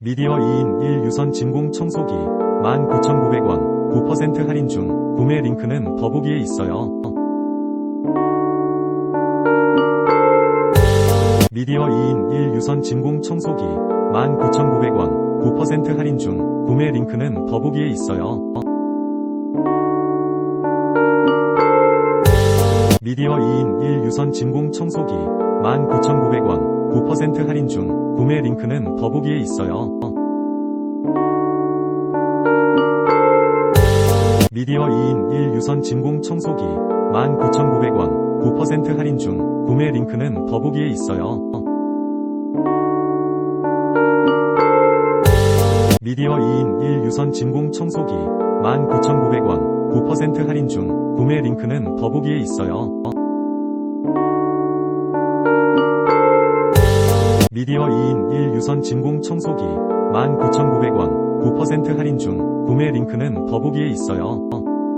미디어 2인 1 유선 진공 청소기 19,900원 9% 할인 중 구매 링크는 더보기에 있어요. 미디어 2인 1 유선 진공 청소기 19,900원 9% 할인 중 구매 링크는 더보기에 있어요. 미디어 2인 1 유선 진공 청소기 19,900원 9% 할인 중 구매 링크는 더보기에 있어요. 미디어 2인 1 유선 진공 청소기 19,900원 9% 할인 중 구매 링크는 더보기에 있어요. 미디어 2인 1 유선 진공 청소기 19,900원 9% 할인 중 구매 링크는 더보기에 있어요. 미디어 2인 1 유선 진공 청소기 19,900원 9% 할인 중 구매 링크는 더보기에 있어요.